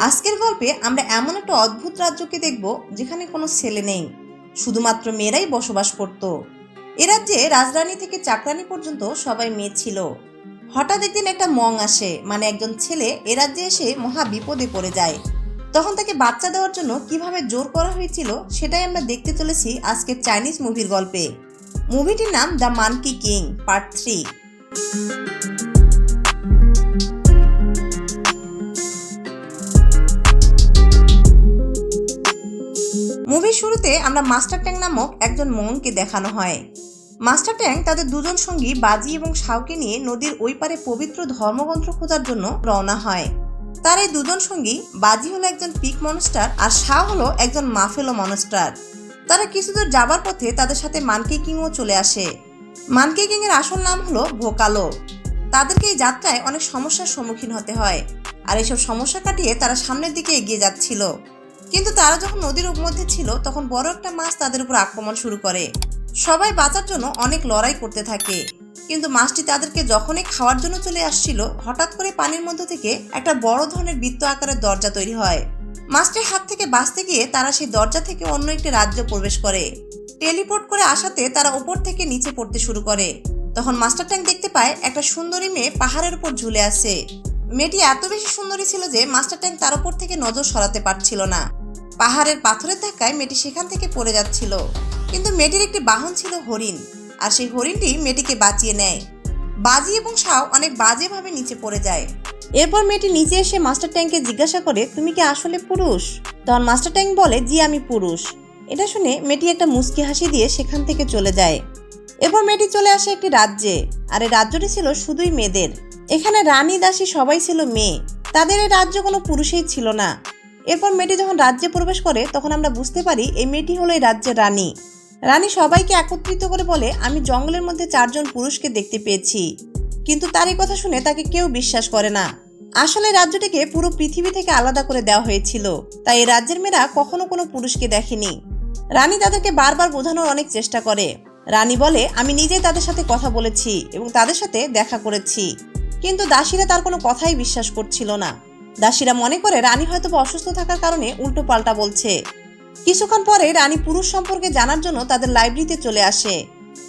আজকের গল্পে আমরা এমন একটা অদ্ভুত রাজ্যকে দেখব যেখানে কোনো ছেলে নেই। শুধুমাত্র মেয়েরাই বসবাস করত। এ রাজ্যে রাজরানী থেকে চাকরানি পর্যন্ত সবাই মেয়ে ছিল। হঠাৎ একদিন একটা মং আসে মানে একজন ছেলে এ রাজ্যে এসে মহা বিপদে পড়ে যায়। তখন তাকে বাচ্চা দেওয়ার জন্য কীভাবে জোর করা হয়েছিল সেটাই আমরা দেখতে চলেছি আজকের চাইনিজ মুভির গল্পে। মুভিটির নাম the monkey king, part three. মুভির শুরুতে আমরা মাস্টার ট্যাং নামক একজন মংকে দেখানো হয়। মাস্টার ট্যাং তাদের দুজন সঙ্গী বাজি এবং শাওকে নিয়ে নদীর ওই পারে পবিত্র ধর্মগ্রন্থ খোঁজার জন্য রওনা হয়। তার এই দুজন সঙ্গী বাজি হলো একজন পিক মনস্টার আর শাহ হলো একজন মাফেলো মনস্টার। তারা কিছুদূর যাবার পথে তাদের সাথে মানকি কিংও চলে আসে। মানকি কিং এর আসল নাম হলো ভোকালো। তাদেরকে এই যাত্রায় অনেক সমস্যার সম্মুখীন হতে হয়। আর এইসব সমস্যা কাটিয়ে তারা সামনের দিকে এগিয়ে যাচ্ছিল। কিন্তু তারা যখন নদীর মধ্যে ছিল, তখন বড় একটা মাছ তাদের উপর আক্রমণ শুরু করে। সবাই বাঁচার জন্য অনেক লড়াই করতে থাকে। কিন্তু মাছটি তাদেরকে যখনই খাওয়ার জন্য চলে আসছিল, হঠাৎ করে পানির মধ্যে থেকে একটা বড় ধরনের বৃত্ত আকারের দরজা তৈরি হয়। মাছটির হাত থেকে বাঁচতে গিয়ে তারা সেই দরজা থেকে অন্য একটি রাজ্য প্রবেশ করে। টেলিপোর্ট করে আসাতে তারা উপর থেকে নিচে পড়তে শুরু করে। তখন মাস্টার ট্যাঙ্ক দেখতে পায়, একটা সুন্দরী মেয়ে পাহাড়ের উপর ঝুলে আছে। মেয়েটি এত বেশি সুন্দরী ছিল যে মাস্টার ট্যাঙ্ক তার উপর থেকে নজর সরাতে পারছিল না। পাহাড়ের পাথরের ধাক্কায় মেয়েটি সেখান থেকে পড়ে যাচ্ছিল। কিন্তু মেয়েটির একটি বাহন ছিল হরিণ, আর সেই হরিণটি মেয়েটিকে বাঁচিয়ে নেয়। বাজি এবং শাও অনেক বাজেভাবে নিচে পড়ে যায়। এরপর মেয়েটি নিচে এসে মাস্টার ট্যাঙ্ককে জিজ্ঞাসা করে, তুমি কি আসলে পুরুষ? তখন মাস্টার ট্যাঙ্ক বলে, জি, আমি পুরুষ। এটা শুনে মেয়েটি একটা মুচকি হাসি দিয়ে সেখান থেকে চলে যায়। এরপর মেয়েটি চলে আসে একটি রাজ্যে, আর এই রাজ্যটি ছিল শুধুই মেয়েদের। এখানে রানী, দাসী সবাই ছিল মেয়ে। তাদের এই রাজ্য কোনো পুরুষই ছিল না। এরপর মেয়েটি যখন রাজ্যে প্রবেশ করে, তখন আমরা বুঝতে পারি এই মেয়েটি হলো এই রাজ্যের রানী। রানী সবাইকে একত্রিত করে বলে, আমি জঙ্গলের মধ্যে চারজন পুরুষকে দেখতে পেয়েছি। কিন্তু তার এই কথা শুনে তাকে কেউ বিশ্বাস করে না। আসলে রাজ্যটিকে পুরো পৃথিবী থেকে আলাদা করে দেওয়া হয়েছিল। তাই এই রাজ্যের মেয়েরা কখনো কোনো পুরুষকে দেখেনি। রানী তাদেরকে বারবার বোঝানোর অনেক চেষ্টা করে। রানী বলে, আমি নিজেই তাদের সাথে কথা বলেছি এবং তাদের সাথে দেখা করেছি। কিন্তু দাসীরা তার কোনো কথাই বিশ্বাস করছিল না। দাসীরা মনে করে রানী হয়তো অসুস্থ থাকার কারণে উল্টো পাল্টা বলছে। কিছুক্ষণ পরে রানী পুরুষ সম্পর্কে জানার জন্য তাদের লাইব্রেরিতে চলে আসে।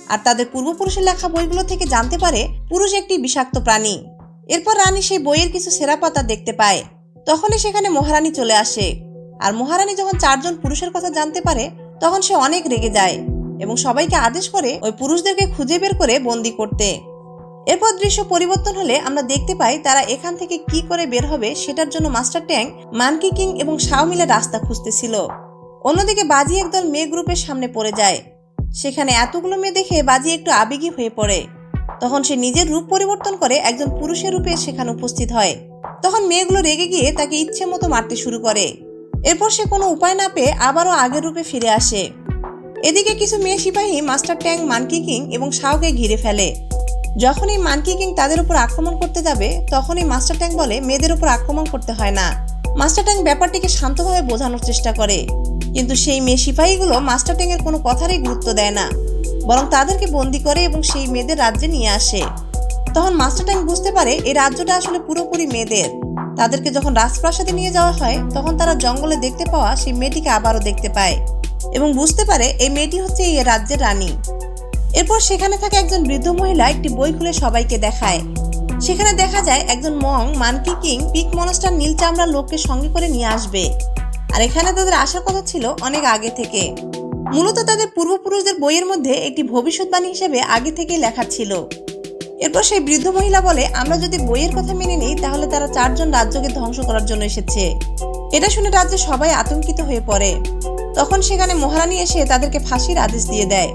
আর তাদের পূর্বপুরুষের লেখা বইগুলো থেকে জানতে পারে পুরুষ একটি বিষাক্ত প্রাণী। এরপর রানী সেই বইয়ের কিছু সেরা পাতা দেখতে পায়। তখনই সেখানে মহারানী চলে আসে। আর মহারানী যখন চারজন পুরুষের কথা জানতে পারে, তখন সে অনেক রেগে যায় এবং সবাইকে আদেশ করে ওই পুরুষদেরকে খুঁজে বের করে বন্দি করতে। এরপর দৃশ্য পরিবর্তন হলে আমরা দেখতে পাই তারা এখান থেকে কি করে বের হবে সেটার জন্য মাস্টার ট্যাঙ্ক, মানকি কিং এবং শাও মিলে রাস্তা খুঁজতেছিল। অন্যদিকে বাজি একদল মেয়ে গ্রুপের সামনে পড়ে যায়। সেখানে এতগুলো মেয়ে দেখে বাজি একটু আবেগী হয়ে পড়ে। তখন সে নিজের রূপ পরিবর্তন করে একজন পুরুষের রূপে সেখানে উপস্থিত হয়। তখন মেয়েগুলো রেগে গিয়ে তাকে ইচ্ছে মতো মারতে শুরু করে। এরপর সে কোনো উপায় না পেয়ে আবারও আগের রূপে ফিরে আসে। এদিকে কিছু মেয়ে সিপাহী, মাস্টার ট্যাং মানকি কিং এবং শাওকে ঘিরে ফেলে। যখনই মানকি কিং তাদের উপর আক্রমণ করতে যাবে, তখনই মাস্টার ট্যাং বলে, মেয়েদের উপর আক্রমণ করতে হয় না। মাস্টার ট্যাং ব্যাপারটিকে শান্তভাবে বোঝানোর চেষ্টা করে। কিন্তু সেই মেয়ে সিপাহীগুলো মাস্টার ট্যাংয়ের কোনো কথারই গুরুত্ব দেয় না, বরং তাদেরকে বন্দি করে এবং সেই মেয়েদের রাজ্যে নিয়ে আসে। তখন মাস্টার ট্যাং বুঝতে পারে, এই রাজ্যটা আসলে পুরোপুরি মেয়েদের। তাদেরকে যখন রাজপ্রাসাদে নিয়ে যাওয়া হয়, তখন তারা জঙ্গলে দেখতে পাওয়া সেই মেয়েটিকে আবারও দেখতে পায় এবং বুঝতে পারে, এই মেয়েটি হচ্ছে এই রাজ্যের রানী। এরপর সেখানে থাকা একজন বৃদ্ধ মহিলা একটি বই খুলে সবাইকে দেখায়। সেখানে দেখা যায় একজন মং মানকি কিং পিক মনস্টার নীল চামড়া লোককে সঙ্গে করে নিয়ে আসবে। আর এখানে তাদের আসার কথা ছিল অনেক আগে থেকে। মূলত তাদের পূর্বপুরুষদের বইয়ের মধ্যে একটি ভবিষ্যৎবাণী হিসেবে আগে থেকেই লেখা ছিল। এরপর সেই বৃদ্ধ মহিলা বলে, আমরা যদি বইয়ের কথা মেনে নিই, তাহলে তারা চারজন রাজ্যকে ধ্বংস করার জন্য এসেছে। এটা শুনে রাজ্যে সবাই আতঙ্কিত হয়ে পড়ে। তখন সেখানে মহারানী এসে তাদেরকে ফাঁসির আদেশ দিয়ে দেয়।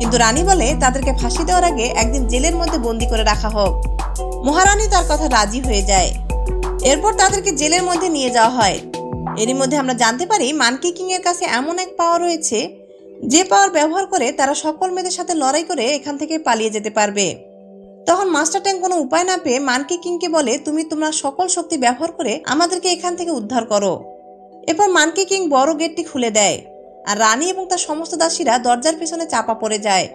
কিন্তু রানী বলে, তাদেরকে ফাঁসি দেওয়ার আগে একদিন জেলের মধ্যে বন্দি করে রাখা হোক। মহারানী তার কথা রাজি হয়ে যায়। এরপর তাদেরকে জেলের মধ্যে নিয়ে যাওয়া হয়। এরই মধ্যে আমরা জানতে পারি মানকি কিং এর কাছে এমন এক পাওয়ার রয়েছে, যে পাওয়ার ব্যবহার করে তারা সকল মেয়েদের সাথে লড়াই করে এখান থেকে পালিয়ে যেতে পারবে। তখন মাস্টার ট্যাং কোনো উপায় না পেয়ে মানকি কিংকে বলে, তুমি তোমার সকল শক্তি ব্যবহার করে আমাদেরকে এখান থেকে উদ্ধার করো। এরপর মানকি কিং বড় গেটটি খুলে দেয়। আর রানী এবং তার সমস্ত দাসীরা দরজার পেছনে চাপা পড়ে যায়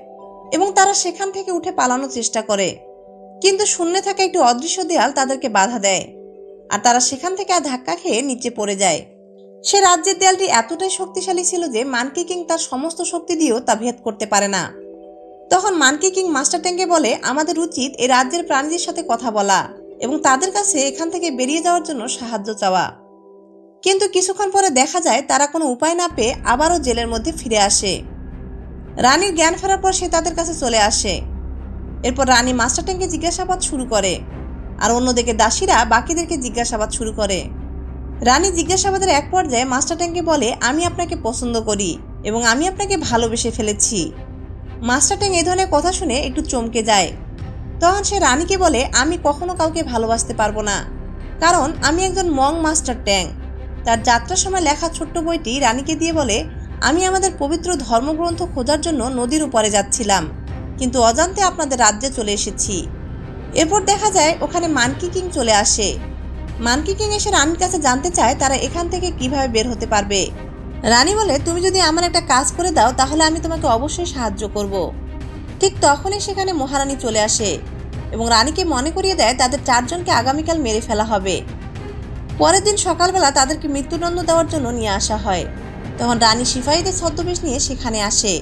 এবং তারা সেখান থেকে উঠে পালানোর চেষ্টা করে। কিন্তু শূন্যে থাকা একটি অদৃশ্য দেয়াল তাদেরকে বাধা দেয় আর তারা সেখান থেকে আর ধাক্কা খেয়ে নিচে পড়ে যায়। সে রাজ্যের দেয়ালটি এতটাই শক্তিশালী ছিল যে মানকি কিং তার সমস্ত শক্তি দিয়েও তা ভেদ করতে পারে না। তখন মানকি কিং মাস্টার ট্যাঙ্কে বলে, আমাদের উচিত এই রাজ্যের প্রাণীদের সাথে কথা বলা এবং তাদের কাছে এখান থেকে বেরিয়ে যাওয়ার জন্য সাহায্য চাওয়া। কিন্তু কিছুক্ষণ পরে দেখা যায় তারা কোনো উপায় না পেয়ে আবারও জেলের মধ্যে ফিরে আসে। রানীর জ্ঞান ফেরার পর সে তাদের কাছে চলে আসে। এরপর রানী মাস্টার ট্যাঙ্কে জিজ্ঞাসাবাদ শুরু করে আর অন্যদিকে দাসীরা বাকিদেরকে জিজ্ঞাসাবাদ শুরু করে। রানী জিজ্ঞাসাবাদের এক পর্যায়ে মাস্টার ট্যাঙ্কে বলে, আমি আপনাকে পছন্দ করি এবং আমি আপনাকে ভালোবেসে ফেলেছি। মাস্টার ট্যাং এই ধরনের কথা শুনে একটু চমকে যায়। তখন সে রানীকে বলে, আমি কখনো কাউকে ভালোবাসতে পারব না। কারণ আমি একজন মং মাস্টার ট্যাং। তার যাত্রার সময় লেখা ছোট্ট বইটি রানীকে দিয়ে বলে, আমি আমাদের পবিত্র ধর্মগ্রন্থ খোঁজার জন্য নদীর উপরে যাচ্ছিলাম, কিন্তু অজান্তে আপনাদের রাজ্যে চলে এসেছি। এরপর দেখা যায় ওখানে মানকি কিং চলে আসে। মানকি কিং এসে রানীর কাছে জানতে চায় তারা এখান থেকে কীভাবে বের হতে পারবে। রানী বলে, তুমি যদি আমার একটা কাজ করে দাও, তাহলে আমি তোমাকে অবশ্যই সাহায্য করব। ঠিক তখনই সেখানে মহারানী চলে আসে এবং রানীকে মনে করিয়ে দেয় তাদের চারজনকে আগামীকাল মেরে ফেলা হবে। পরের দিন সকালবেলা তাদেরকে মৃত্যুদণ্ড দেওয়ার জন্য নিয়ে আসা হয়। তখন রানী সিপাহীদের ছদ্মবেশ নিয়ে সেখানে আসে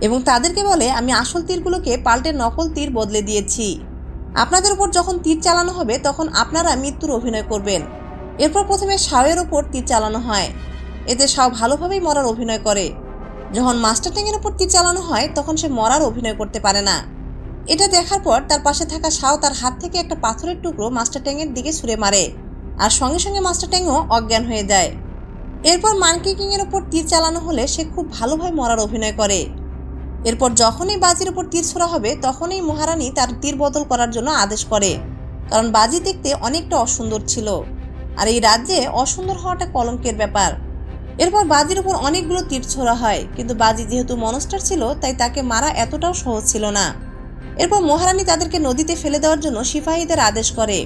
এবং তাদেরকে বলে, আমি আসল তীরগুলোকে পাল্টে নকল তীর বদলে দিয়েছি। আপনাদের উপর যখন তীর চালানো হবে, তখন আপনারা মৃত্যুর অভিনয় করবেন। এরপর প্রথমে শাওয়ের ওপর তীর চালানো হয়। এতে শাও ভালোভাবেই মরার অভিনয় করে। যখন মাস্টার ট্যাঙ্গের ওপর তীর চালানো হয়, তখন সে মরার অভিনয় করতে পারে না। এটা দেখার পর তার পাশে থাকা শাও তার হাত থেকে একটা পাথরের টুকরো মাস্টার ট্যাঙ্গের দিকে ছুঁড়ে মারে। আর সঙ্গে সঙ্গে মাস্টার ট্যাংও অজ্ঞান হয়ে যায়। এরপর মানকি কিংয়ের ওপর তীর চালানো হলে সে খুব ভালোভাবে মরার অভিনয় করে। এরপর যখনই বাজির উপর তীর ছোড়া হবে, তখনই মহারানী তার তীর বদল করার জন্য আদেশ করে, কারণ বাজি দেখতে অনেকটা অসুন্দর ছিল। আর এই রাজ্যে অসুন্দর হওয়াটা কলঙ্কের ব্যাপার। এরপর বাজির উপর অনেকগুলো তীর ছোড়া হয়, কিন্তু বাজি যেহেতু মনস্টার ছিল, তাই তাকে মারা এতটাও সহজ ছিল না। এরপর মহারানী তাদেরকে নদীতে ফেলে দেওয়ার জন্য সিপাহীদের আদেশ করে।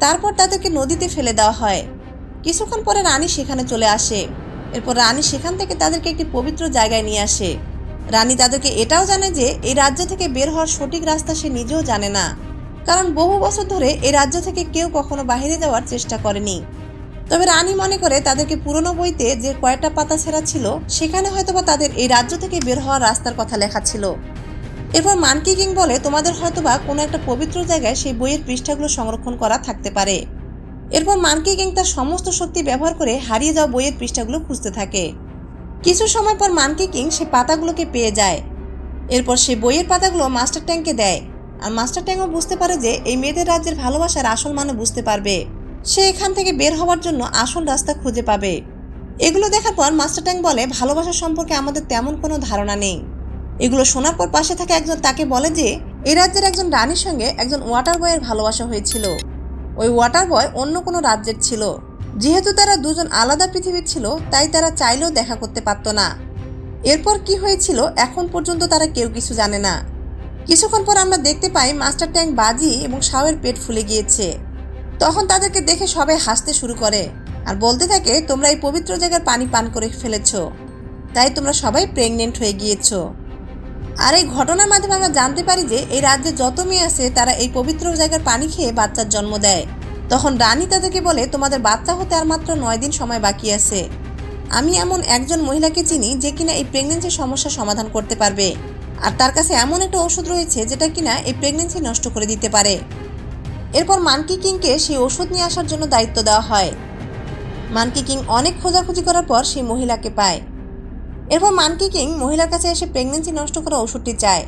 তারপর তাদেরকে নদীতে ফেলে দেওয়া হয়। কিছুক্ষণ পরে রানী সেখানে চলে আসে। এরপর রানী সেখান থেকে তাদেরকে একটি পবিত্র জায়গায় নিয়ে আসে। রানী তাদেরকে এটাও জানে যে, এই রাজ্য থেকে বের হওয়ার সঠিক রাস্তা সে নিজেও জানে না। কারণ বহু বছর ধরে এই রাজ্য থেকে কেউ কখনো বাইরে যাওয়ার চেষ্টা করেনি। তবে রানী মনে করে তাদেরকে পুরনো বইতে যে কয়েকটা পাতা ছেঁড়া ছিল, সেখানে হয়তোবা তাদের এই রাজ্য থেকে বের হওয়ার রাস্তার কথা লেখা ছিল। এরপর মানকি কিং বলে, তোমাদের হয়তোবা কোনো একটা পবিত্র জায়গায় সেই বইয়ের পৃষ্ঠাগুলো সংরক্ষণ করা থাকতে পারে। এরপর মানকি কিং তার সমস্ত শক্তি ব্যবহার করে হারিয়ে যাওয়া বইয়ের পৃষ্ঠাগুলো খুঁজতে থাকে। কিছু সময় পর মানকি কিং সে পাতাগুলোকে পেয়ে যায়। এরপর সে বইয়ের পাতাগুলো মাস্টার ট্যাঙ্কে দেয়। আর মাস্টার ট্যাঙ্কও বুঝতে পারে যে এই মেয়েদের রাজ্যের ভালোবাসার আসল মানে বুঝতে পারবে। সে এখান থেকে বের হওয়ার জন্য আসল রাস্তা খুঁজে পাবে। এগুলো দেখার পর মাস্টার ট্যাঙ্ক বলে, ভালোবাসা সম্পর্কে আমাদের তেমন কোনো ধারণা নেই। এগুলো শোনার পর পাশে থাকা একজন তাকে বলে যে এই রাজ্যের একজন রানীর সঙ্গে একজন ওয়াটার বয়ের ভালোবাসা হয়েছিল। ওই ওয়াটার বয় অন্য কোনো রাজ্যের ছিল। যেহেতু তারা দুজন আলাদা পৃথিবীর ছিল, তাই তারা চাইলেও দেখা করতে পারত না। এরপর কি হয়েছিল, এখন পর্যন্ত তারা কেউ কিছু জানে না। কিছুক্ষণ পর আমরা দেখতে পাই মাস্টার ট্যাঙ্ক বাজি এবং শাওয়ের পেট ফুলে গিয়েছে। তখন তাদেরকে দেখে সবাই হাসতে শুরু করে আর বলতে থাকে, তোমরা এই পবিত্র জায়গার পানি পান করে ফেলেছ। তাই তোমরা সবাই প্রেগনেন্ট হয়ে গিয়েছো। আর এই ঘটনার মাধ্যমে আমরা জানতে পারি যে এই রাজ্যে যত মেয়ে আছে, তারা এই পবিত্র জায়গার পানি খেয়ে বাচ্চার জন্ম দেয়। তখন রানী তাদেরকে বলে, তোমাদের বাচ্চা হতে আর মাত্র নয় দিন সময় বাকি আছে। আমি এমন একজন মহিলাকে চিনি যে কিনা এই প্রেগনেন্সির সমস্যা সমাধান করতে পারবে। আর তার কাছে এমন একটা ওষুধ রয়েছে যেটা কিনা এই প্রেগনেন্সি নষ্ট করে দিতে পারে। এরপর মানকি কিংকে সেই ওষুধ নিয়ে আসার জন্য দায়িত্ব দেওয়া হয়। মানকি কিং অনেক খোঁজাখুঁজি করার পর সেই মহিলাকে পায়। এরপর মানকি কিং মহিলার কাছে এসে প্রেগনেন্সি নষ্ট করা ওষুধটি চায়।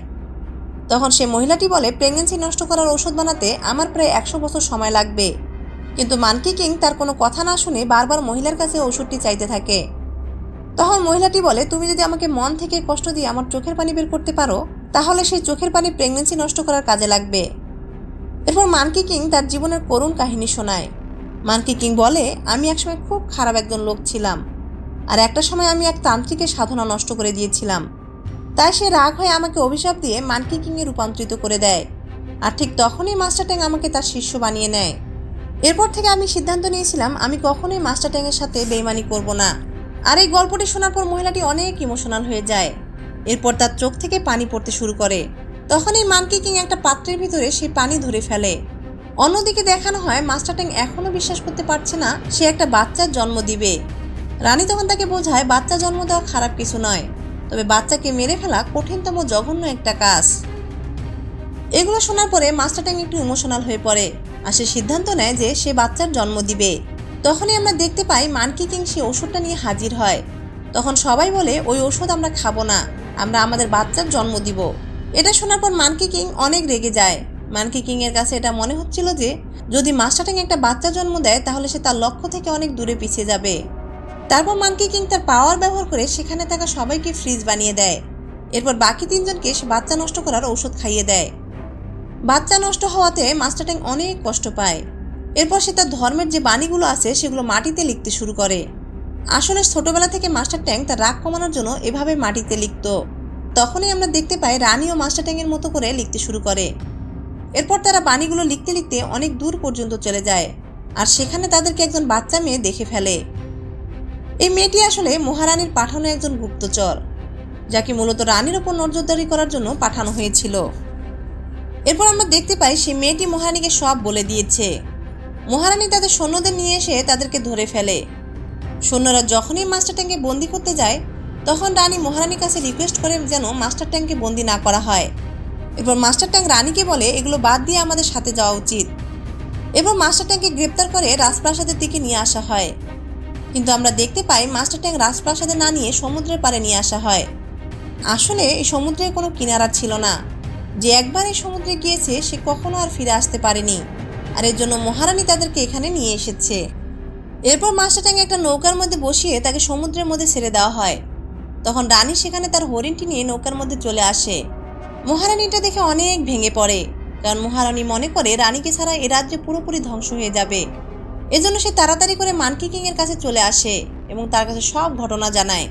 তখন সে মহিলাটি বলে প্রেগনেন্সি নষ্ট করার ওষুধ বানাতে আমার প্রায় একশো বছর সময় লাগবে। কিন্তু মানকি কিং তার কোনো কথা না শুনে বারবার মহিলার কাছে ওষুধটি চাইতে থাকে। তখন মহিলাটি বলে, তুমি যদি আমাকে মন থেকে কষ্ট দিয়ে আমার চোখের পানি বের করতে পারো, তাহলে সেই চোখের পানি প্রেগনেন্সি নষ্ট করার কাজে লাগবে। এরপর মানকি কিং তার জীবনের করুণ কাহিনী শোনায়। মানকি কিং বলে, আমি একসময় খুব খারাপ একজন লোক ছিলাম। আর একটা সময় আমি এক তান্ত্রিকের সাধনা নষ্ট করে দিয়েছিলাম। তাই সে রাগ হয়ে আমাকে অভিশাপ দিয়ে মানকি কিংয়ে রূপান্তরিত করে দেয়। আর ঠিক তখনই মাস্টার ট্যাং আমাকে তার শিষ্য বানিয়ে নেয়। এরপর থেকে আমি সিদ্ধান্ত নিয়েছিলাম, আমি কখনোই মাস্টার ট্যাংয়ের সাথে বেইমানি করব না। আর এই গল্পটি শোনার পর মহিলাটি অনেক ইমোশনাল হয়ে যায়। এরপর তার চোখ থেকে পানি পড়তে শুরু করে। তখনই মানকি কিং একটা পাত্রের ভিতরে সেই পানি ধরে ফেলে। অন্যদিকে দেখানো হয়, মাস্টার ট্যাং এখনও বিশ্বাস করতে পারছে না, সে একটা বাচ্চার জন্ম দিবে। রানী তখন তাকে বোঝায়, বাচ্চা জন্ম দেওয়া খারাপ কিছু নয়, তবে বাচ্চাকে মেরে ফেলা কঠিনতম জঘন্য একটা কাজ। এগুলো শোনার পরে মাস্টার ট্যাং একটু ইমোশনাল হয়ে পড়ে আর সে সিদ্ধান্ত নেয় যে সে বাচ্চার জন্ম দিবে। তখনই আমরা দেখতে পাই মানকি কিং সে ওষুধটা নিয়ে হাজির হয়। তখন সবাই বলে, ওই ওষুধ আমরা খাব না, আমরা আমাদের বাচ্চার জন্ম দিব। এটা শোনার পর মানকি কিং অনেক রেগে যায়। মানকি কিং এর কাছে এটা মনে হচ্ছিল যে, যদি মাস্টার ট্যাং একটা বাচ্চা জন্ম দেয়, তাহলে সে তার লক্ষ্য থেকে অনেক দূরে পিছিয়ে যাবে। তারপর মানকি কিং তার পাওয়ার ব্যবহার করে সেখানে থাকা সবাইকে ফ্রিজ বানিয়ে দেয়। এরপর বাকি তিনজনকে সে বাচ্চা নষ্ট করার ঔষধ খাইয়ে দেয়। বাচ্চা নষ্ট হওয়াতে মাস্টার ট্যাং অনেক কষ্ট পায়। এরপর সে তার ধর্মের যে বাণীগুলো আছে সেগুলো মাটিতে লিখতে শুরু করে। আসলে ছোটবেলা থেকে মাস্টার ট্যাং তার রাগ কমানোর জন্য এভাবে মাটিতে লিখত। তখনই আমরা দেখতে পাই রানী ও মাস্টার ট্যাংয়ের মতো করে লিখতে শুরু করে। এরপর তারা বাণীগুলো লিখতে লিখতে অনেক দূর পর্যন্ত চলে যায়। আর সেখানে তাদেরকে একজন বাচ্চা মেয়ে দেখে ফেলে। এই মেয়েটি আসলে মহারানীর পাঠানো একজন গুপ্তচর, যাকে মূলত রানীর ওপর নজরদারি করার জন্য পাঠানো হয়েছিল। এরপর আমরা দেখতে পাই সেই মেয়েটি মহারানীকে সব বলে দিয়েছে। মহারানী তাদের সৈন্যদের নিয়ে এসে তাদেরকে ধরে ফেলে। সৈন্যরা যখনই মাস্টার ট্যাঙ্কে বন্দি করতে যায়, তখন রানী মহারানীর কাছে রিকোয়েস্ট করে যেন মাস্টার ট্যাঙ্কে বন্দি না করা হয়। এরপর মাস্টার ট্যাঙ্ক রানীকে বলে, এগুলো বাদ দিয়ে আমাদের সাথে যাওয়া উচিত। এরপর মাস্টার ট্যাঙ্কে গ্রেপ্তার করে রাজপ্রাসাদের দিকে নিয়ে আসা হয়। কিন্তু আমরা দেখতে পাই মাস্টার ট্যাঙ্ক রাজপ্রাসাদে না নিয়ে সমুদ্রের পাড়ে নিয়ে আসা হয়। আসলে এই সমুদ্রের কোনো কিনারা ছিল না। যে একবার এই সমুদ্রে গিয়েছে, সে কখনো আর ফিরে আসতে পারেনি। আর এর জন্য মহারানী তাদেরকে এখানে নিয়ে এসেছে। এরপর মাস্টার ট্যাঙ্ক একটা নৌকার মধ্যে বসিয়ে তাকে সমুদ্রের মধ্যে ছেড়ে দেওয়া হয়। তখন রানী সেখানে তার হরিণটি নিয়ে নৌকার মধ্যে চলে আসে। মহারানীটা দেখে অনেক ভেঙে পড়ে। কারণ মহারানী মনে করে রানীকে ছাড়া এ রাজ্য পুরোপুরি ধ্বংস হয়ে যাবে। এজন্য সে তাড়াতাড়ি করে মানকি কিং এর কাছে চলে আসে এবং তার কাছে সব ঘটনা জানায়।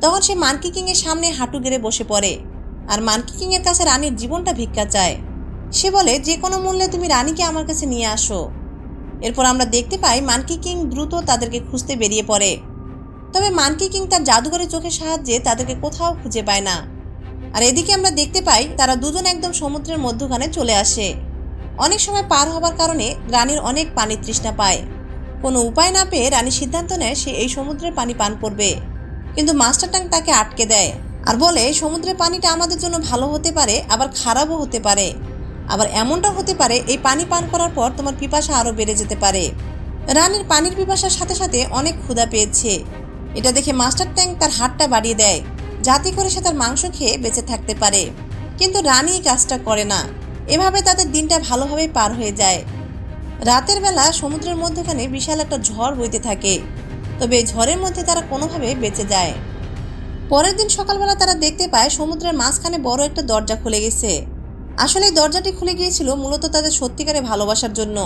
তখন সে মানকি কিং এর সামনে হাঁটু গেড়ে বসে পড়ে আর মানকি কিং এর কাছে রানীর জীবনটা ভিক্ষা চায়। সে বলে, যে কোনো মূল্যে তুমি রানীকে আমার কাছে নিয়ে আসো। এরপর আমরা দেখতে পাই মানকি কিং দ্রুত তাদেরকে খুঁজতে বেরিয়ে পড়ে। তবে মানকি কিং তার জাদুঘরের চোখের সাহায্যে তাদেরকে কোথাও খুঁজে পায় না। আর এদিকে আমরা দেখতে পাই তারা দুজন একদম সমুদ্রের মধ্যখানে চলে আসে। অনেক সময় পার হবার কারণে রানীর অনেক পানির তৃষ্ণা পায়। কোনো উপায় না পেয়ে রানী সিদ্ধান্ত নেয় সে এই সমুদ্রের পানি পান করবে। কিন্তু মাস্টার ট্যাঙ্ক তাকে আটকে দেয় আর বলে, সমুদ্রের পানিটা আমাদের জন্য ভালো হতে পারে, আবার খারাপও হতে পারে। আবার এমনটা হতে পারে, এই পানি পান করার পর তোমার পিপাসা আরও বেড়ে যেতে পারে। রানীর পানির পিপাসার সাথে সাথে অনেক ক্ষুধা পেয়েছে। এটা দেখে মাস্টার ট্যাঙ্ক তার হাতটা বাড়িয়ে দেয়, যাতে করে সে তার মাংস খেয়ে বেঁচে থাকতে পারে। কিন্তু রানী এই কাজটা করে না। এভাবে তাদের দিনটা ভালোভাবে পার হয়ে যায়। রাতের বেলা সমুদ্রের মধ্যখানে বিশাল একটা ঝড় বইতে থাকে, তবে এই ঝড়ের মধ্যে তারা কোনোভাবে বেঁচে যায়। পরের দিন সকালবেলা তারা দেখতে পায় সমুদ্রের মাঝখানে বড় একটা দরজা খুলে গেছে। আসলে এই দরজাটি খুলে গিয়েছিল মূলত তাদের সত্যিকারে ভালোবাসার জন্য।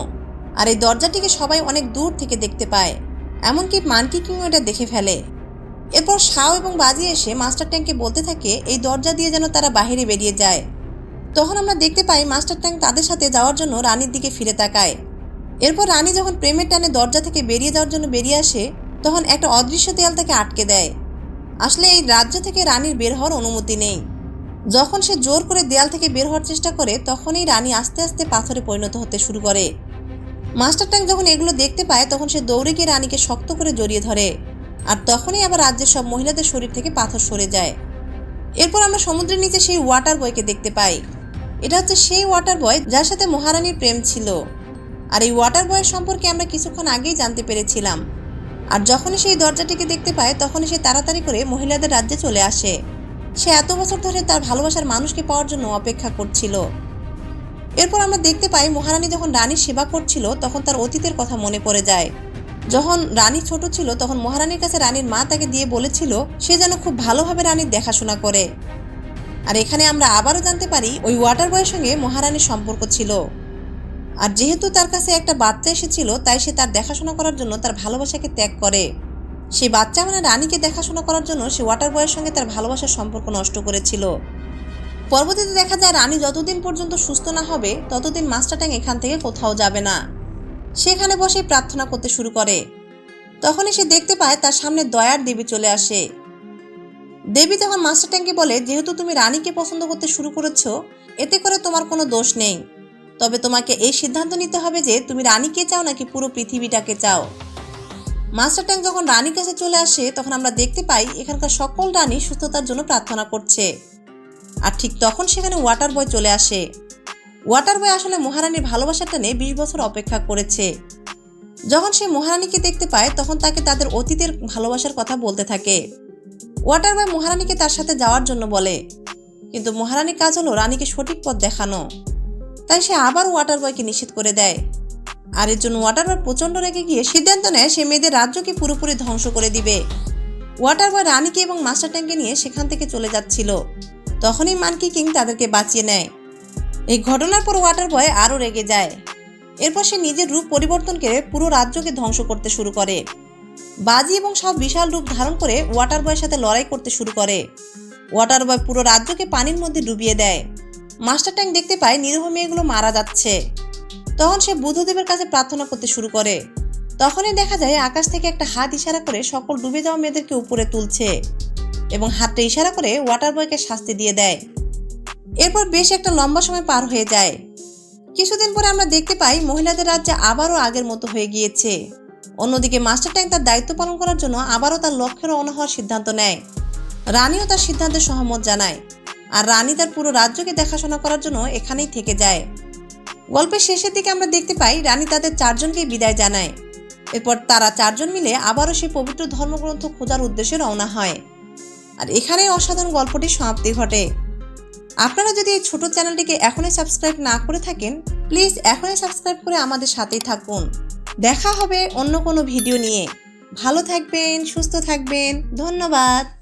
আর এই দরজাটিকে সবাই অনেক দূর থেকে দেখতে পায়, এমনকি মানকি কিং এটা দেখে ফেলে। এরপর শাও এবং বাজি এসে মাস্টার ট্যাঙ্কে বলতে থাকে, এই দরজা দিয়ে যেন তারা বাইরে বেরিয়ে যায়। তখন আমরা দেখতে পাই মাস্টার ট্যাঙ্ক তাদের সাথে যাওয়ার জন্য রানীর দিকে ফিরে তাকায়। এরপর রানী যখন প্রেমের টানে দরজা থেকে বেরিয়ে যাওয়ার জন্য বেরিয়ে আসে, তখন একটা অদৃশ্য দেয়াল তাকে আটকে দেয়। আসলে এই রাজ্য থেকে রানীর বের হওয়ার অনুমতি নেই। যখন সে জোর করে দেয়াল থেকে বের হওয়ার চেষ্টা করে, তখনই রানী আস্তে আস্তে পাথরে পরিণত হতে শুরু করে। মাস্টার ট্যাঙ্ক যখন এগুলো দেখতে পায়, তখন সে দৌড়ে গিয়ে রানীকে শক্ত করে জড়িয়ে ধরে। আর তখনই আবার রাজ্যের সব মহিলাদের শরীর থেকে পাথর সরে যায়। এরপর আমরা সমুদ্রের নিচে সেই ওয়াটার বয়কে দেখতে পাই। এটা হচ্ছে সেই ওয়াটার বয় যার সাথে মহারানীর প্রেম ছিল। আর এই ওয়াটার বয়ের সম্পর্কে আমরা কিছুক্ষণ আগেই জানতে পেরেছিলাম। আর যখনই সেই দরজাটিকে দেখতে পায়, তখনই সে তাড়াতাড়ি করে মহিলাদের রাজ্যে চলে আসে। সে এত বছর ধরে তার ভালোবাসার মানুষকে পাওয়ার জন্য অপেক্ষা করছিল। এরপর আমরা দেখতে পাই, মহারানী যখন রানীর সেবা করছিল, তখন তার অতীতের কথা মনে পড়ে যায়। যখন রানী ছোট ছিল, তখন মহারানীর কাছে রানীর মা তাকে দিয়ে বলেছিল, সে যেন খুব ভালোভাবে রানীর দেখাশোনা করে। আর এখানে আমরা আবারও জানতে পারি ওই ওয়াটার বয়ের সঙ্গে মহারানীর সম্পর্ক ছিল। আর যেহেতু তার কাছে একটা বাচ্চা এসেছিল, তাই সে তার দেখাশোনা করার জন্য তার ভালোবাসাকে ত্যাগ করে। সেই বাচ্চা মানে রানীকে দেখাশোনা করার জন্য সে ওয়াটার বয়ের সঙ্গে তার ভালোবাসার সম্পর্ক নষ্ট করেছিল। পরবর্তীতে দেখা যায় রানী যতদিন পর্যন্ত সুস্থ না হবে, ততদিন মাস্টার ট্যাং এখান থেকে কোথাও যাবে না। সেখানে বসে প্রার্থনা করতে শুরু করে। তখনই সে দেখতে পায় তার সামনে দয়ার দেবী চলে আসে। দেবী তখন মাস্টার ট্যাঙ্কে বলে, যেহেতু তুমি রানীকে পছন্দ করতে শুরু করেছ, এতে করে তোমার কোনো দোষ নেই। তবে তোমাকে এই সিদ্ধান্ত নিতে হবে যে তুমি রানীকে চাও নাকি পুরো পৃথিবীটাকে চাও? মাস্টার ট্যাঙ্ক যখন রানীর কাছে চলে আসে, তখন আমরা দেখতে পাই এখানকার সকল রানী সুস্থতার জন্য প্রার্থনা করছে। আর ঠিক তখন সেখানে ওয়াটার বয় চলে আসে। ওয়াটার বয় আসলে মহারানীর ভালোবাসার টানে বিশ বছর অপেক্ষা করেছে। যখন সে মহারানীকে দেখতে পায়, তখন তাকে তাদের অতীতের ভালোবাসার কথা বলতে থাকে। ওয়াটার বয় মহারানীকে তার সাথে যাওয়ার জন্য বলে। কিন্তু মহারানীর কাজ হলো রানীকে সঠিক পথ দেখানো। তাই সে আবার ওয়াটার বয়কে নিষেধ করে দেয়। আর এর জন্য ওয়াটার বয় প্রচণ্ড রেগে গিয়ে সিদ্ধান্ত নেয় সে মেয়েদের রাজ্যকে পুরোপুরি ধ্বংস করে দিবে। ওয়াটার বয় রানীকে এবং মাস্টার ট্যাঙ্কে নিয়ে সেখান থেকে চলে যাচ্ছিল। তখনই মানকি কিং তাদেরকে বাঁচিয়ে নেয়। এই ঘটনার পর ওয়াটার বয় আরও রেগে যায়। এরপর সে নিজের রূপ পরিবর্তন করে পুরো রাজ্যকে ধ্বংস করতে শুরু করে। বাজি এবং সব বিশাল রূপ ধারণ করে ওয়াটার বয়ের সাথে লড়াই করতে শুরু করে। ওয়াটার বয় পুরো রাজ্যকে পানির মধ্যে ডুবিয়ে দেয়। মাস্টার ট্যাঙ্ক দেখতে পায় নিরীহ মেয়েগুলো মারা যাচ্ছে। তখন সে বুদ্ধদেবের কাছে প্রার্থনা করতে শুরু করে। তখনই দেখা যায় আকাশ থেকে একটা হাত ইশারা করে সকল ডুবে যাওয়া মেয়েদেরকে উপরে তুলছে এবং হাতটা ইশারা করে ওয়াটার বয়কে শাস্তি দিয়ে দেয়। এরপর বেশ একটা লম্বা সময় পার হয়ে যায়। কিছুদিন পরে আমরা দেখতে পাই মহিলাদের রাজ্যে আবারও আগের মতো হয়ে গিয়েছে। অন্যদিকে মাস্টার ট্যাঙ্ক তার দায়িত্ব পালন করার জন্য আবারও তার লক্ষ্যে রওনা হওয়ার সিদ্ধান্ত নেয়। রানীও তার সিদ্ধান্তে সহমত জানায়। আর রানী তার পুরো রাজ্যকে দেখাশোনা করার জন্য এখানেই থেকে যায়। গল্পের শেষের দিকে আমরা দেখতে পাই, রানী তাদের চারজনকে বিদায় জানায়। এরপর তারা চারজন মিলে আবারও সেই পবিত্র ধর্মগ্রন্থ খোঁজার উদ্দেশ্যে রওনা হয়। আর এখানেই অসাধারণ গল্পটির সমাপ্তি ঘটে। আপনারা যদি এই ছোট চ্যানেলটিকে এখনই সাবস্ক্রাইব না করে থাকেন, প্লিজ এখনই সাবস্ক্রাইব করে আমাদের সাথেই থাকুন। দেখা হবে অন্য কোনো ভিডিও নিয়ে। ভালো থাকবেন সুস্থ থাকবেন। ধন্যবাদ।